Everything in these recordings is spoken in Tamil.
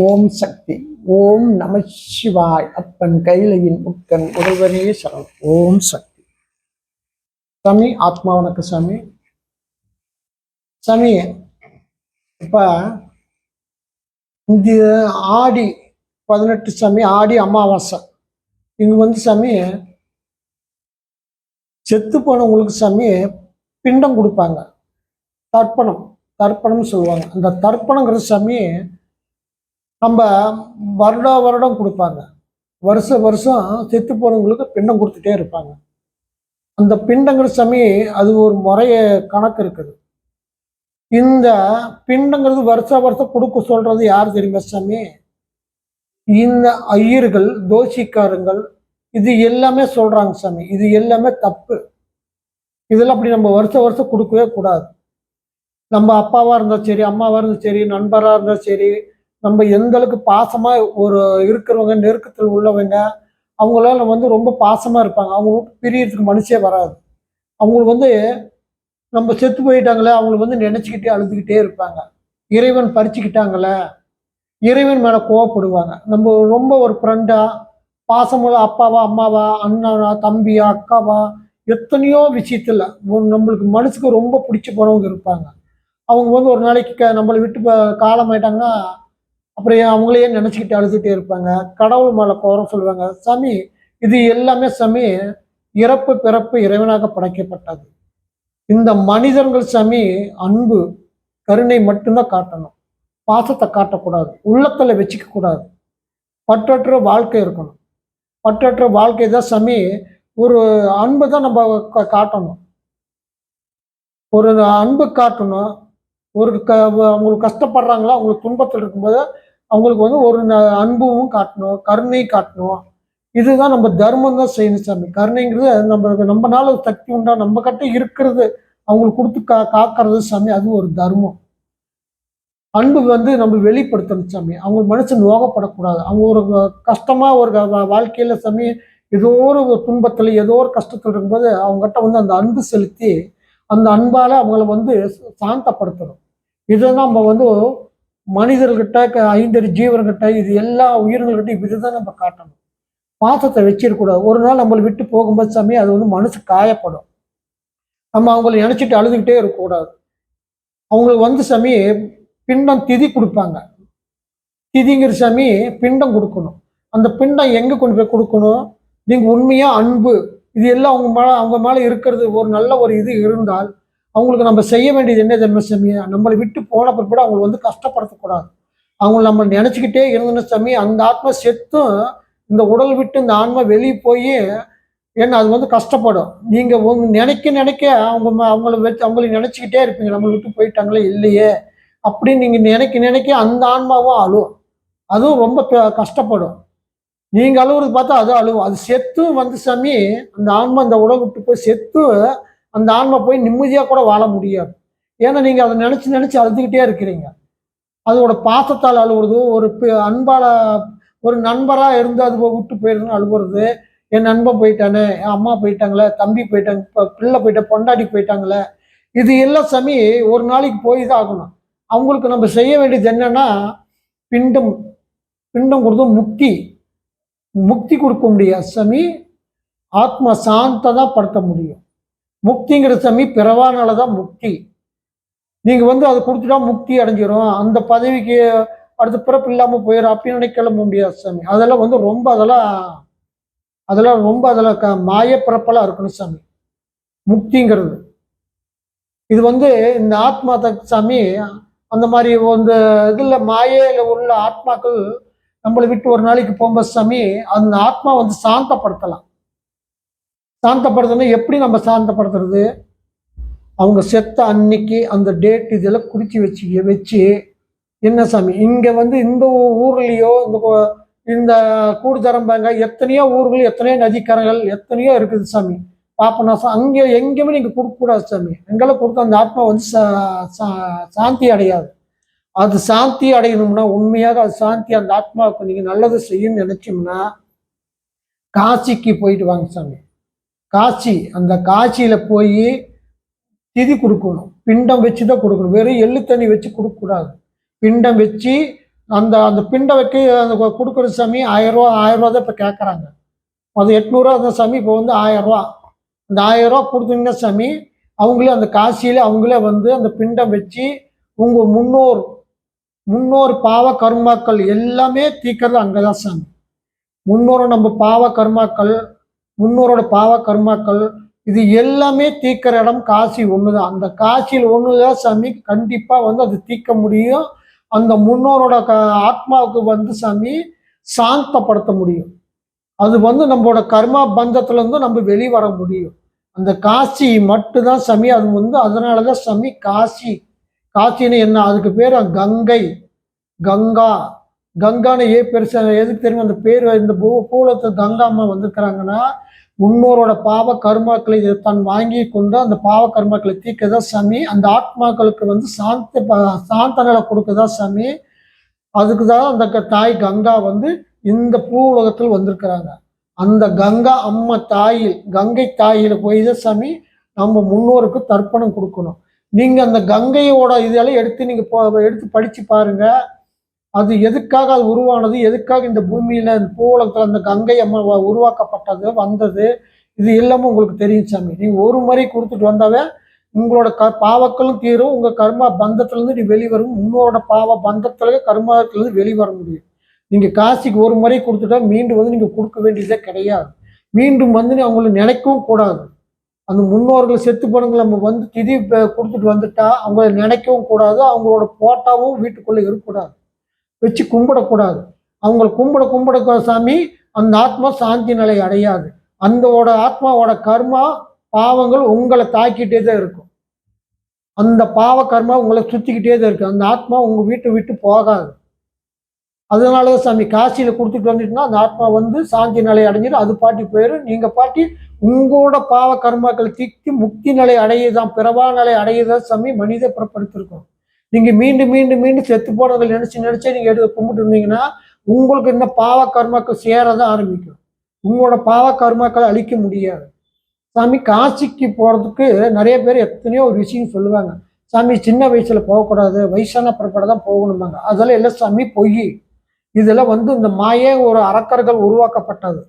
ஓம் சக்தி ஓம் நம சிவாய். அப்பன் கைலையின் முக்கன் உடல்வனே சரணம். ஓம் சக்தி. சாமி ஆத்மா வணக்க சாமி. சாமி இப்ப இந்த ஆடி பதினெட்டு சாமி ஆடி அமாவாசை. இங்க வந்து சாமி செத்து போனவங்களுக்கு சாமி பிண்டம் கொடுப்பாங்க. தர்ப்பணம் தர்ப்பணம்னு சொல்லுவாங்க. அந்த தர்ப்பணங்கிற சாமி நம்ம வருட வருடம் கொடுப்பாங்க. வருஷ வருஷம் செத்து போனவங்களுக்கு பிண்டம் கொடுத்துட்டே இருப்பாங்க. அந்த பிண்டங்கிற சாமி அது ஒரு முறைய கணக்கு இருக்குது. இந்த பிண்டங்கிறது வருஷ வருஷம் கொடுக்க சொல்றது யார் தெரியுமா சாமி? இந்த ஐயர்கள் தோசிக்காரங்கள் இது எல்லாமே சொல்றாங்க சாமி. இது எல்லாமே தப்பு. இதெல்லாம் அப்படி நம்ம வருஷ வருஷம் கொடுக்கவே கூடாது. நம்ம அப்பாவா இருந்தா சரி அம்மாவா இருந்தா சரி நண்பரா இருந்தா சரி நம்ம எந்த அளவுக்கு பாசமா ஒரு இருக்கிறவங்க நெருக்கத்தில் உள்ளவங்க அவங்களால வந்து ரொம்ப பாசமா இருப்பாங்க. அவங்க பிரியறதுக்கு மனுஷே வராது. அவங்களுக்கு வந்து நம்ம செத்து போயிட்டாங்களே அவங்களை வந்து நினைச்சுக்கிட்டே அழுதுகிட்டே இருப்பாங்க. இறைவன் பறிச்சுக்கிட்டாங்களே இறைவன் மேல கோவப்படுவாங்க. நம்ம ரொம்ப ஒரு ஃப்ரெண்டா பாசமுள்ள அப்பாவா அம்மாவா அண்ணாவா தம்பியா அக்காவா எத்தனையோ விஷயத்துல நம்மளுக்கு மனசுக்கு ரொம்ப பிடிச்சி போனவங்க இருப்பாங்க. அவங்க வந்து ஒரு நாளைக்கு க- நம்மளை விட்டு காலம் ஆயிட்டாங்கன்னா அப்புறம் அவங்களையே நினச்சிக்கிட்டு அழுதுகிட்டே இருப்பாங்க. கடவுள் மேலே கோரம் சொல்லுவாங்க. சாமி இது எல்லாமே சாமி இறப்பு பிறப்பு இறைவனாக படைக்கப்பட்டது. இந்த மனிதர்கள் சாமி அன்பு கருணை மட்டும்தான் காட்டணும். பாசத்தை காட்டக்கூடாது. உள்ளத்தில் வச்சுக்க கூடாது பற்றற்ற வாழ்க்கை இருக்கணும். பற்றற்ற வாழ்க்கை தான் சாமி ஒரு அன்பு தான் நம்ம காட்டணும். ஒரு அன்பு காட்டணும். ஒரு க அவங்களுக்கு கஷ்டப்படுறாங்களா அவங்களுக்கு துன்பத்தில் இருக்கும்போது அவங்களுக்கு வந்து ஒரு ந- அன்பும் காட்டணும் கருணை காட்டணும். இதுதான் நம்ம தர்மம் தான் செய்யணும் சாமி. கருணைங்கிறது நம்ம நம்மனால சக்தி உண்டா நம்ம கிட்ட இருக்கிறது அவங்களுக்கு கொடுத்து கா காக்கிறது சாமி அது ஒரு தர்மம். அன்பு வந்து நம்ம வெளிப்படுத்தணும் சாமி. அவங்க மனசு நோகப்படக்கூடாது. அவங்க ஒரு கஷ்டமாக கஷ்டமா ஒரு வாழ்க்கையில் வாழ்க்கையில சாமி ஏதோ ஒரு துன்பத்தில் ஏதோ ஒரு கஷ்டத்தில் இருக்கும்போது அவங்ககிட்ட வந்து அந்த அன்பு செலுத்தி அந்த அன்பால் அவங்கள வந்து சாந்தப்படுத்தணும். இதை நம்ம வந்து மனிதர்கிட்ட க- ஐந்தறி ஜீவர்கிட்ட இது எல்லா உயிர்கள்கிட்ட இதுதான் நம்ம காட்டணும். பாசத்தை வச்சிருக்கூடாது ஒரு நாள் நம்மளை விட்டு போகும்போது சாமி அது வந்து மனசு காயப்படும். நம்ம அவங்கள நினைச்சிட்டு அழுதுகிட்டே இருக்கக்கூடாது. அவங்களுக்கு வந்து சாமி பிண்டம் திதி கொடுப்பாங்க. திதிங்கிற சாமி பிண்டம் கொடுக்கணும். அந்த பிண்டம் எங்கே கொண்டு போய் கொடுக்கணும்? நீங்கள் உண்மையாக அன்பு இது எல்லாம் அவங்க மேலே அவங்க மேலே இருக்கிறது ஒரு நல்ல ஒரு இது இருந்தால் அவங்களுக்கு நம்ம செய்ய வேண்டியது என்ன தெரியுமா சாமி? நம்மளை விட்டு போன பிற்பாடு அவங்களை வந்து கஷ்டப்படுத்தக்கூடாது. அவங்கள நம்ம நினச்சிக்கிட்டே இருந்தன சாமி அந்த ஆத்மா செத்தும் இந்த உடல் விட்டு இந்த ஆன்மா வெளியே போய் ஏன்னா அது வந்து கஷ்டப்படும். நீங்கள் உங்க நினைக்க நினைக்க அவங்க அவங்கள வச்சு அவங்கள நினச்சிக்கிட்டே இருப்பீங்க. நம்மளை விட்டு போயிட்டாங்களே இல்லையே. அப்படின்னு நீங்கள் நினைக்க நினைக்க அந்த ஆன்மாவும் அழுவும். அதுவும் ரொம்ப கஷ்டப்படும். நீங்கள் அழுவுறது பார்த்தா அது அழுவும். அது செத்தும் வந்து சாமி அந்த ஆன்மா அந்த உடல் விட்டு போய் செத்து அந்த ஆன்மா போய் நிம்மதியாக கூட வாழ முடியாது. ஏன்னா நீங்கள் அதை நினச்சி நினச்சி அழுதுகிட்டே இருக்கிறீங்க. அதோட பாசத்தால் அழுவுறது ஒரு அன்பால் ஒரு நண்பராக இருந்து அது விட்டு போயிருதுன்னு அழுகுறது என் நண்பன் போயிட்டானே என் அம்மா போயிட்டாங்களே தம்பி போயிட்டாங்க இப்போ பிள்ளை போயிட்ட பொண்டாடி போயிட்டாங்களே. இது எல்லாம் சமி ஒரு நாளைக்கு போய் தான் ஆகணும் அவங்களுக்கு நம்ம செய்ய வேண்டியது என்னன்னா பிண்டம் பிண்டம் கொடுத்து முக்தி. முக்தி கொடுக்க முடியாது சமி. ஆத்மா சாந்த தான் படுத்த முடியும். முக்திங்கிற சாமி பிறவானால தான் முக்தி. நீங்கள் வந்து அதை கொடுத்துட்டா முக்தி அடைஞ்சிரும். அந்த பதவிக்கு அடுத்த பிறப்பு இல்லாமல் போயிடும் அப்படின்னு நினைக்கல முடியாது சாமி. அதெல்லாம் வந்து ரொம்ப அதெல்லாம் அதெல்லாம் ரொம்ப அதில் க மாய பிறப்பெல்லாம் இருக்கணும் சாமி. முக்திங்கிறது. இது வந்து இந்த ஆத்மா சாமி அந்த மாதிரி இந்த இதில் மாயையில் உள்ள ஆத்மாக்கள் நம்மளை விட்டு ஒரு நாளைக்கு போகும்போது சாமி அந்த ஆத்மா வந்து சாந்தப்படுத்தலாம். சாந்தப்படுத்தணும். எப்படி நம்ம சாந்தப்படுத்துறது? அவங்க செத்த அன்னைக்கு அந்த டேட் இதெல்லாம் குறித்து வச்சு வச்சு என்ன சாமி இங்கே வந்து இந்த ஊர்லேயோ இந்த கோ- இந்த கூடுதரம்பாங்க எத்தனையோ ஊர்கள் எத்தனையோ நதிக்கரைகள் எத்தனையோ இருக்குது சாமி. பாப்பநாசம் அங்கே எங்கேயுமே நீங்கள் கொடுக்கக்கூடாது சாமி. எங்கெல்லாம் கொடுத்தா அந்த ஆத்மா வந்து சா- சா- சாந்தி அடையாது. அது சாந்தி அடையணும்னா உண்மையாக அது சாந்தி அந்த ஆத்மாவுக்கு நீங்கள் நல்லது செய்யணும்னு நினச்சோம்னா காசிக்கு போயிட்டு வாங்க சாமி. காசி அந்த காசியில் போய் திதி கொடுக்கணும். பிண்டம் வச்சு தான் கொடுக்கணும். வெறும் எள்ளு தண்ணி வச்சு கொடுக்கக்கூடாது. பிண்டம் வச்சு அந்த அந்த பிண்டை வைக்க அந்த கொடுக்குற சாமி ஆயிரரூவா ரூபா ஆயிரம் தான் இப்போ கேட்குறாங்க அது எட்நூறுவா அந்த சாமி இப்போ வந்து ஆயிரரூவா அந்த ஆயிரரூவா கொடுத்தீங்கன்னா சாமி அவங்களே அந்த காசியில் அவங்களே வந்து அந்த பிண்டம் வச்சு உங்கள் முன்னோர் முன்னோர் பாவ கர்மாக்கள் எல்லாமே தீக்கிறது அங்கே தான் சாமி. முன்னோர் நம்ம பாவ கர்மாக்கள் முன்னோரோட பாவ கர்மாக்கள் இது எல்லாமே தீக்கிற இடம் காசி ஒன்று தான் அந்த காசியில் ஒன்று தான் சாமி கண்டிப்பாக வந்து அது தீர்க்க முடியும். அந்த முன்னோரோட க ஆத்மாவுக்கு வந்து சாமி சாந்தப்படுத்த முடியும். அது வந்து நம்மளோட கர்மா பந்தத்துலேருந்து நம்ம வெளிவர முடியும். அந்த காசி மட்டும்தான் சாமி அது வந்து அதனால தான் சாமி காசி. காசின்னு என்ன அதுக்கு பேர் கங்கை. கங்கா. கங்கான்னு ஏ பெருசா எதுக்கு தெரியும்? அந்த பேர் இந்த பூ பூலத்தை கங்கா அம்மா வந்திருக்கிறாங்கன்னா முன்னோரோட பாவ கர்மாக்களை தான் தன் வாங்கி கொண்டு அந்த பாவ கர்மாக்களை தீர்க்கதா சாமி. அந்த ஆத்மாக்களுக்கு வந்து சாந்த சாந்தனலை சாந்த நிலை கொடுக்கதா சாமி. அதுக்கு தான் அந்த க- தாய் கங்கா வந்து இந்த பூ உலகத்தில் வந்திருக்கிறாங்க. அந்த கங்கா அம்மா தாயில் கங்கை தாயில் போய் தான் சாமி நம்ம முன்னோருக்கு தர்ப்பணம் கொடுக்கணும். நீங்கள் அந்த கங்கையோட இதெல்லாம் எடுத்து நீங்கள் எடுத்து படித்து பாருங்கள் அது எதுக்காக அது உருவானது? எதுக்காக இந்த பூமியில இந்த பூவுலகத்துல அந்த கங்கை அம்மா உருவாக்கப்பட்டது வந்தது? இது எல்லாமே உங்களுக்கு தெரியும் சாமி. நீங்க ஒரு முறை கொடுத்துட்டு வந்தாவே உங்களோட க பாவக்களும் தீரும். உங்க கர்மா பந்தத்திலிருந்து நீ வெளிவரும். முன்னோட பாவ பந்தத்துல கர்மாத்திலிருந்து வெளிவர முடியும். நீங்க காசிக்கு ஒரு முறை கொடுத்துட்டா மீண்டும் வந்து நீங்க கொடுக்க வேண்டியதே கிடையாது. மீண்டும் வந்து நீ அவங்களை நினைக்கவும் கூடாது. அந்த முன்னோர்கள் செத்து போனவங்களை நம்ம வந்து திதி கொடுத்துட்டு வந்துட்டா அவங்கள நினைக்கவும் கூடாது. அவங்களோட போட்டாவும் வீட்டுக்குள்ளே இருக்கக்கூடாது. வச்சு கும்பிடக்கூடாது. அவங்க கும்பிட கும்பிட சாமி அந்த ஆத்மா சாந்தி நிலை அடையாது. அந்தோட ஆத்மாவோட கர்மா பாவங்கள் உங்களை தாக்கிட்டே தான் இருக்கும். அந்த பாவ கர்மா உங்களை சுத்திக்கிட்டே தான் இருக்கும் அந்த ஆத்மா உங்க வீட்டை விட்டு போகாது. அதனால தான் சாமி காசியில் கொடுத்துட்டு வந்துட்டுனா அந்த ஆத்மா வந்து சாந்தி நிலை அடைஞ்சிடும். அது பாட்டி போயிடும் நீங்க பாட்டி உங்களோட பாவ கர்மாக்களை தீக்கி முக்தி நிலை அடையதான் பிறவா நிலை அடையதான் சாமி மனித பிறப்படுத்திருக்கோம். நீங்க மீண்டும் மீண்டும் மீண்டும் செத்து போனதை நினைச்சு நினைச்சே நீங்க எடுத்து கும்பிட்டு இருந்தீங்கன்னா உங்களுக்கு இந்த பாவ கர்மாக்கள் சேரதான் ஆரம்பிக்கும். உங்களோட பாவ கர்மாக்களை அழிக்க முடியாது. சாமி காசிக்கு போறதுக்கு நிறைய பேர் எத்தனையோ ஒரு விஷயம் சொல்லுவாங்க. சாமி சின்ன வயசுல போகக்கூடாது வயசான பிறப்பட தான் போகணுமாங்க அதெல்லாம் எல்லாம் சாமி பொய். இதெல்லாம் வந்து இந்த மாயே ஒரு அரக்கர்கள் உருவாக்கப்பட்டது.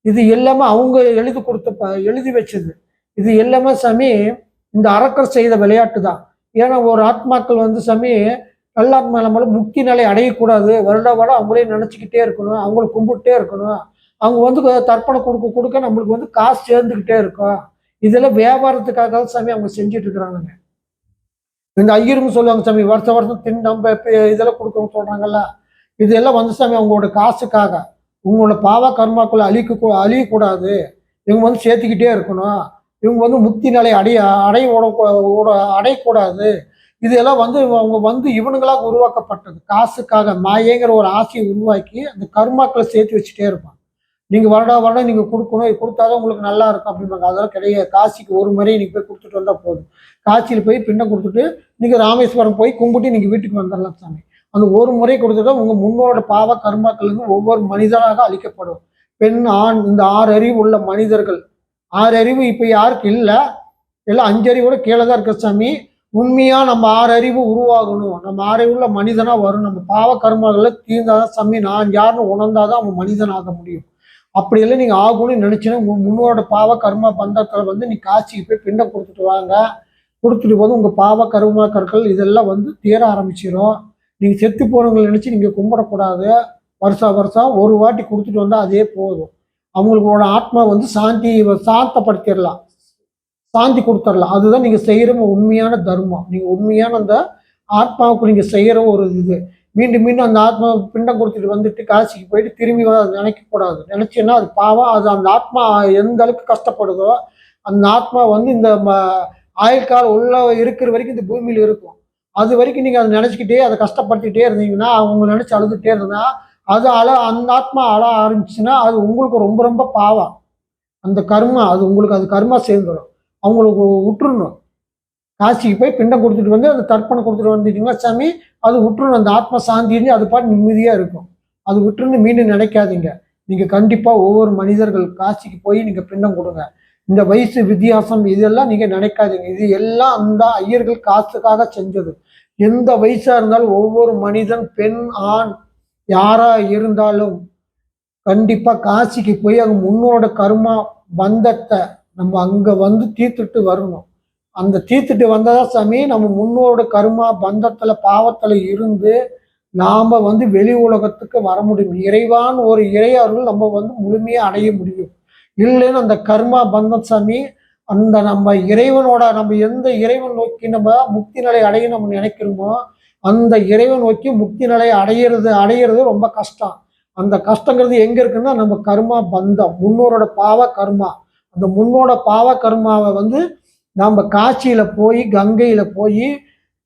இது எல்லாமே அவங்க எழுதி கொடுத்த ப- எழுதி வச்சது. இது எல்லாமே சாமி இந்த அரக்கர் செய்த விளையாட்டு தான் ஏன்னா ஒரு ஆத்மாக்கள் வந்து சாமி நல்லாத்மா நம்மள முக்தி நிலை அடையக்கூடாது. வருட வருடம் அவங்களே நினச்சிக்கிட்டே இருக்கணும். அவங்கள கும்பிட்டே இருக்கணும். அவங்க வந்து தர்ப்பணம் கொடுக்க கொடுக்க நம்மளுக்கு வந்து காசு சேர்ந்துக்கிட்டே இருக்கும். இதெல்லாம் வியாபாரத்துக்காக தான் சாமி அவங்க செஞ்சுட்டு இருக்கிறாங்க இந்த ஐயருங்க சொல்லுவாங்க சாமி வருஷம் வருஷம் தின் நம்ம இதெல்லாம் கொடுக்கணும் சொல்கிறாங்கல்ல இதெல்லாம் வந்து சாமி அவங்களோட காசுக்காக உங்களோட பாவ கர்மாக்குள்ள அழிக்க கூ- அழியக்கூடாது. இவங்க வந்து சேர்த்துக்கிட்டே இருக்கணும். இவங்க வந்து முக்தி நிலை அடைய அடைய ஓட அடையக்கூடாது. இதெல்லாம் வந்து அவங்க வந்து இவனுங்களாக உருவாக்கப்பட்டது. காசுக்காக மாயேங்கிற ஒரு ஆசையை உருவாக்கி அந்த கர்மாக்களை சேர்த்து வச்சுட்டே இருப்பான் நீங்கள் வருடா வருடம் நீங்கள் கொடுக்கணும் இது கொடுத்தாதான் உங்களுக்கு நல்லா இருக்கும் அப்படிம்பாங்க. அதெல்லாம் கிடையாது. காசிக்கு ஒரு முறை நீங்கள் போய் கொடுத்துட்டு வந்தால் போதும். காசியில் போய் பின்ன கொடுத்துட்டு நீங்கள் ராமேஸ்வரம் போய் கும்பிட்டு நீங்கள் வீட்டுக்கு வந்துடலாம் சாமி. அந்த ஒரு முறை கொடுத்துட்டா உங்கள் முன்னோட பாவ கர்மாக்கள் வந்து ஒவ்வொரு மனிதனாக அழிக்கப்படும் பெண் ஆண் இந்த ஆறு அறிவு உள்ள மனிதர்கள் ஆறு அறிவு இப்போ யாருக்கு இல்லை? எல்லாம் அஞ்சு அறிவோட கீழே தான் இருக்க சாமி. உண்மையாக நம்ம ஆறு அறிவு உருவாகணும். நம்ம ஆறறிவுள்ள மனிதனாக வரும் நம்ம பாவ கர்மாக்களை தீர்ந்தாதான் சாமி. நான் யாருன்னு உணர்ந்தாதான் அவன் மனிதன் ஆக முடியும். அப்படி எல்லாம் நீங்கள் ஆகணும்னு நினைச்சுன்னா முன்னோட பாவ கர்ம பந்தத்தில் வந்து நீ காட்சிக்கு போய் பிண்டம் கொடுத்துட்டு வாங்க. கொடுத்துட்டு போது உங்கள் பாவ கருமா கற்கள் இதெல்லாம் வந்து தீர ஆரம்பிச்சிடும் நீங்கள் செத்து போனவங்களை நினச்சி நீங்கள் கும்பிடக்கூடாது. வருஷம் வருஷம் ஒரு வாட்டி கொடுத்துட்டு வந்தால் அதே போதும். அவங்களோட ஆத்மா வந்து சாந்தி சாந்தப்படுத்திடலாம் சாந்தி கொடுத்துடலாம் அதுதான் நீங்கள் செய்கிற உண்மையான தர்மம் நீங்கள் உண்மையான அந்த ஆத்மாவுக்கு நீங்கள் செய்கிற ஒரு இது. மீண்டும் மீண்டும் அந்த ஆத்மா பிண்டம் கொடுத்துட்டு வந்துட்டு காசிக்கு போயிட்டு திரும்பி வந்து அதை நினைக்கக்கூடாது. நினச்சின்னா அது பாவம். அது அந்த ஆத்மா எந்த அளவுக்கு கஷ்டப்படுதோ அந்த ஆத்மா வந்து இந்த ம- ஆயுள் காலம் உள்ள இருக்கிற வரைக்கும் இந்த பூமியில் இருக்கும். அது வரைக்கும் நீங்கள் அதை நினச்சிக்கிட்டே அதை கஷ்டப்படுத்திட்டே இருந்தீங்கன்னா அவங்க நினச்சி அழுதுகிட்டே இருந்தால் அது அழ அந்த ஆத்மா அழ ஆரம்பிச்சுன்னா அது உங்களுக்கு ரொம்ப ரொம்ப பாவம். அந்த கர்மா அது உங்களுக்கு அது கர்மா சேர்ந்துடும் அவங்களுக்கு விட்டுருணும் காசிக்கு போய் பிண்டம் கொடுத்துட்டு வந்து அந்த தர்ப்பணம் கொடுத்துட்டு வந்துட்டீங்கன்னா சாமி அது விட்டுருணும் அந்த ஆத்மா சாந்தின்னு அது பாட்டு நிம்மதியாக இருக்கும். அது விட்டுருந்து மீண்டும் நினைக்காதீங்க. நீங்கள் கண்டிப்பாக ஒவ்வொரு மனிதர்கள் காசிக்கு போய் நீங்கள் பிண்டம் கொடுங்க. இந்த வயசு வித்தியாசம் இதெல்லாம் நீங்கள் நினைக்காதீங்க. இது எல்லாம் அந்த ஐயர்கள் காசுக்காக செஞ்சது. எந்த வயசாக இருந்தாலும் ஒவ்வொரு மனிதன் பெண் ஆண் யாரா இருந்தாலும் கண்டிப்பா காசிக்கு போய் அங்க முன்னோட கருமா பந்தத்தை நம்ம அங்க வந்து தீர்த்துட்டு வரணும். அந்த தீர்த்துட்டு வந்ததா சாமி நம்ம முன்னோட கருமா பந்தத்துல பாவத்துல இருந்து நாம வந்து வெளி உலகத்துக்கு வர முடியும். இறைவான் ஒரு இறையர்கள் நம்ம வந்து முழுமையா அடைய முடியும். இல்லைன்னு அந்த கர்மா பந்தம் சாமி அந்த நம்ம இறைவனோட நம்ம எந்த இறைவன் நோக்கி நம்ம முக்தி நிலை அடைய நம்ம நினைக்கிறோமோ அந்த இறைவன் நோக்கி முக்தி நிலையை அடையிறது அடையிறது ரொம்ப கஷ்டம். அந்த கஷ்டங்கிறது எங்க இருக்குன்னா நம்ம கர்மா பந்தம் முன்னோரோட பாவ கர்மா. அந்த முன்னோட பாவ கர்மாவை வந்து நாம் காட்சியில போய் கங்கையில போய்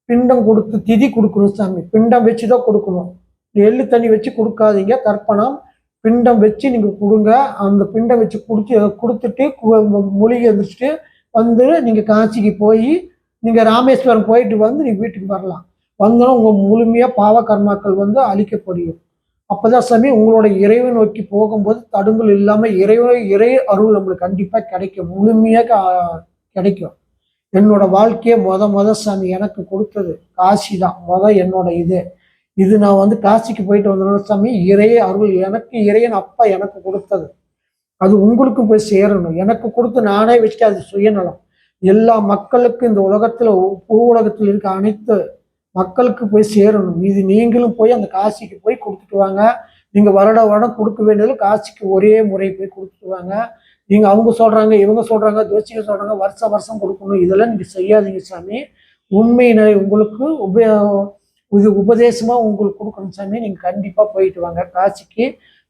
பிண்டம் கொடுத்து திதி கொடுக்கணும் சாமி. பிண்டம் வச்சு தான் கொடுக்கணும். எள்ளு தண்ணி வச்சு கொடுக்காதீங்க தர்ப்பணம். பிண்டம் வச்சு நீங்கள் கொடுங்க. அந்த பிண்டம் வச்சு குடிச்சு கொடுத்துட்டு கு- மூலிகை வந்து நீங்கள் காட்சிக்கு போய் நீங்கள் ராமேஸ்வரம் போயிட்டு வந்து நீங்கள் வீட்டுக்கு வரலாம். வந்தாலும் உங்கள் முழுமையாக பாவ கர்மாக்கள் வந்து அழிக்கப்படியும். அப்போதான் சாமி உங்களோட இறைவை நோக்கி போகும்போது தடுங்கல் இல்லாமல் இறைவனை இறை அருள் நம்மளுக்கு கண்டிப்பாக கிடைக்கும். முழுமையாக க- கிடைக்கும். என்னோட வாழ்க்கையை மொத மொத சாமி எனக்கு கொடுத்தது காசி தான் மொத என்னோட இது. இது நான் வந்து காசிக்கு போயிட்டு வந்தோட சாமி இறைய அருள் எனக்கு இறையன் அப்பா எனக்கு கொடுத்தது. அது உங்களுக்கும் போய் சேரணும். எனக்கு கொடுத்து நானே வச்சுட்டு அது சுயநலம். எல்லா மக்களுக்கும் இந்த உலகத்தில் பூ உலகத்தில் இருக்க அனைத்து மக்களுக்கு போய் சேரணும். இது நீங்களும் போய் அந்த காசிக்கு போய் கொடுத்துட்டு வாங்க. நீங்கள் வருட வருடம் கொடுக்க வேண்டியது காசிக்கு ஒரே முறை போய் கொடுத்துட்டு வாங்க. நீங்கள் அவங்க சொல்கிறாங்க இவங்க சொல்கிறாங்க ஜோசிக சொல்கிறாங்க வருஷம் வருஷம் கொடுக்கணும். இதெல்லாம் நீங்கள் செய்யாதீங்க சாமி. உண்மையினை உங்களுக்கு உப இது உபதேசமாக உங்களுக்கு கொடுக்கணும் சாமி. நீங்கள் கண்டிப்பாக போயிட்டு வாங்க. காசிக்கு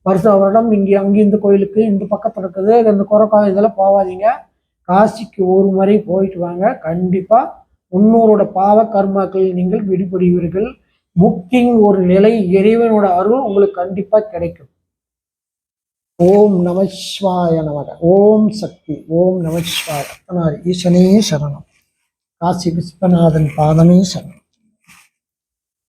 வருஷ வருடம் இங்கே அங்கே இந்த கோயிலுக்கு இந்த பக்கத்தில் இருக்குது. இந்த குறைக்காய் இதெல்லாம் போகாதீங்க. காசிக்கு ஒரு முறை போயிட்டு வாங்க. கண்டிப்பாக முன்னோரோட பாவ கர்மாக்கள் நீங்கள் விடுபடுவீர்கள். முக்கிங் ஒரு நிலை இறைவனோட அருள் உங்களுக்கு கண்டிப்பா கிடைக்கும். ஓம் நமஸ்வாய நமக. ஓம் சக்தி. ஓம் நமஸ்வாய ஈசனே சரணம். காசி விஸ்வநாதன் பாதமே சரணம்.